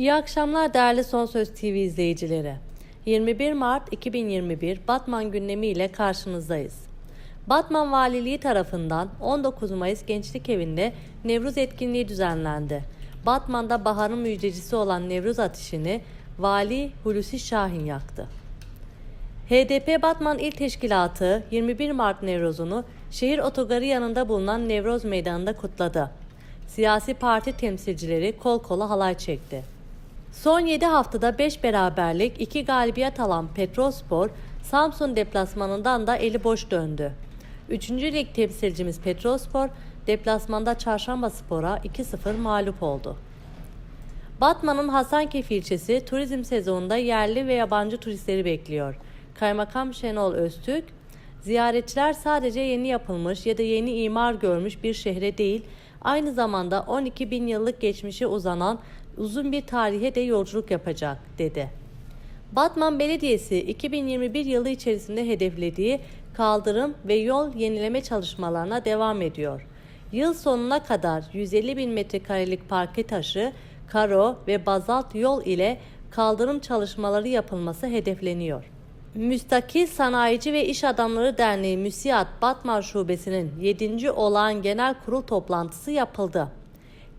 İyi akşamlar değerli Son Söz TV izleyicileri. 21 Mart 2021 Batman gündemi ile karşınızdayız. Batman Valiliği tarafından 19 Mayıs Gençlik Evi'nde Nevruz etkinliği düzenlendi. Batman'da baharın müjdecisi olan Nevruz ateşini Vali Hulusi Şahin yaktı. HDP Batman İl Teşkilatı 21 Mart Nevroz'unu şehir otogarı yanında bulunan Nevroz Meydanı'nda kutladı. Siyasi parti temsilcileri kol kola halay çekti. Son 7 haftada 5 beraberlik 2 galibiyet alan Petrospor, Samsun deplasmanından da eli boş döndü. 3. lig temsilcimiz Petrospor, deplasmanda Çarşamba Spor'a 2-0 mağlup oldu. Batman'ın Hasankeyf ilçesi turizm sezonunda yerli ve yabancı turistleri bekliyor. Kaymakam Şenol Öztürk, ziyaretçiler sadece yeni yapılmış ya da yeni imar görmüş bir şehre değil, aynı zamanda 12 bin yıllık geçmişe uzanan uzun bir tarihe de yolculuk yapacak, dedi. Batman Belediyesi 2021 yılı içerisinde hedeflediği kaldırım ve yol yenileme çalışmalarına devam ediyor. Yıl sonuna kadar 150 bin metrekarelik parke taşı, karo ve bazalt yol ile kaldırım çalışmaları yapılması hedefleniyor. Müstakil Sanayici ve İş Adamları Derneği Müsiyat Batman Şubesi'nin 7. olağan genel kurul toplantısı yapıldı.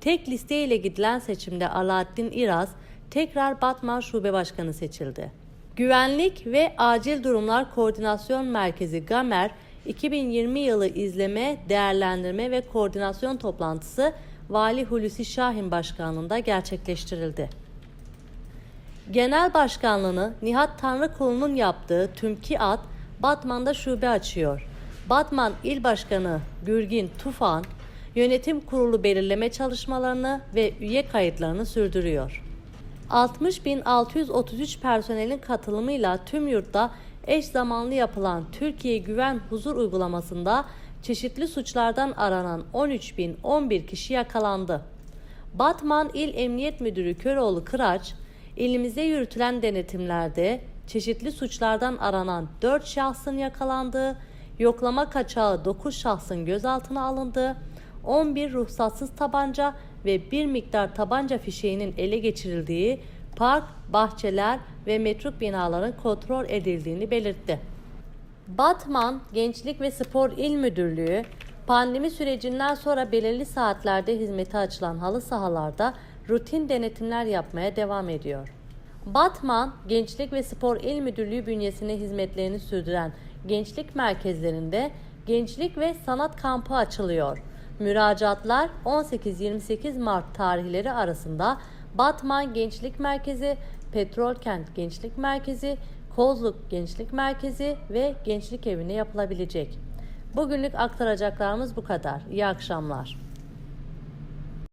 Tek listeyle gidilen seçimde Alaaddin İraz tekrar Batman Şube Başkanı seçildi. Güvenlik ve Acil Durumlar Koordinasyon Merkezi GAMER 2020 yılı izleme, değerlendirme ve koordinasyon toplantısı Vali Hulusi Şahin Başkanlığında gerçekleştirildi. Genel Başkanlığını Nihat Tanrıkulu'nun yaptığı TÜMKİAD Batman'da şube açıyor. Batman İl Başkanı Gürgin Tufan, yönetim kurulu belirleme çalışmalarını ve üye kayıtlarını sürdürüyor. 60.633 personelin katılımıyla tüm yurtta eş zamanlı yapılan Türkiye Güven Huzur uygulamasında çeşitli suçlardan aranan 13.011 kişi yakalandı. Batman İl Emniyet Müdürü Köroğlu Kıraç, ilimizde yürütülen denetimlerde çeşitli suçlardan aranan 4 şahsın yakalandığı, yoklama kaçağı 9 şahsın gözaltına alındığı, 11 ruhsatsız tabanca ve bir miktar tabanca fişeğinin ele geçirildiği park, bahçeler ve metruk binaların kontrol edildiğini belirtti. Batman Gençlik ve Spor İl Müdürlüğü pandemi sürecinden sonra belirli saatlerde hizmete açılan halı sahalarda rutin denetimler yapmaya devam ediyor. Batman Gençlik ve Spor İl Müdürlüğü bünyesine hizmetlerini sürdüren gençlik merkezlerinde gençlik ve sanat kampı açılıyor. Müracaatlar 18-28 Mart tarihleri arasında Batman Gençlik Merkezi, Petrolkent Gençlik Merkezi, Kozluk Gençlik Merkezi ve Gençlik Evi'ne yapılabilecek. Bugünlük aktaracaklarımız bu kadar. İyi akşamlar.